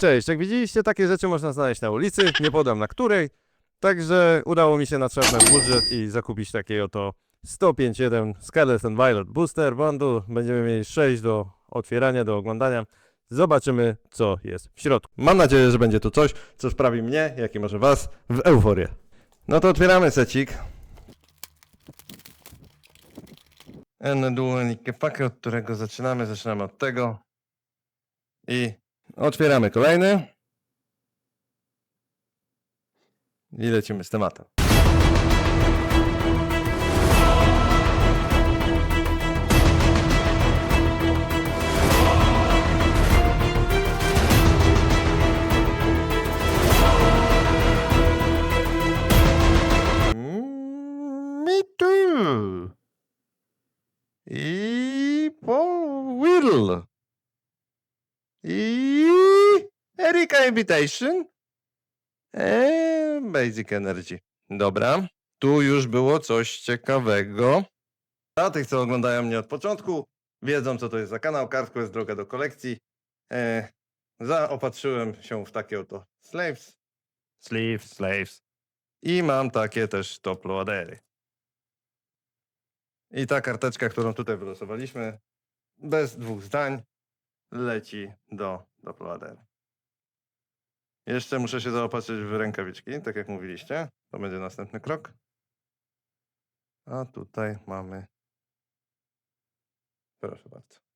cześć. Jak widzieliście, takie rzeczy można znaleźć na ulicy, nie podam na której. Także udało mi się natrzepnąć budżet i zakupić takie oto 105.1 Scarlet Violet Booster Bundle. Będziemy mieli 6 do otwierania, do oglądania. Zobaczymy, co jest w środku. Mam nadzieję, że będzie to coś, co sprawi mnie, jak i może was, w euforię. No to otwieramy secik. Pakę, od którego zaczynamy. Zaczynamy od tego. I otwieramy kolejny. I lecimy z tematem. Me too. I Paul Whittle. I Erika Invitation. Eee, Basic Energy. Dobra. Tu już było coś ciekawego. Dla tych, co oglądają mnie od początku, wiedzą, co to jest za kanał. Kartko jest droga do kolekcji. Eee, zaopatrzyłem się w takie oto slaves. Sleeves, slaves. I mam takie też top loadery. I ta karteczka, którą tutaj wylosowaliśmy, bez dwóch zdań, leci do doploaderu. Jeszcze muszę się zaopatrzyć w rękawiczki, tak jak mówiliście. To będzie następny krok. A tutaj mamy. Proszę bardzo.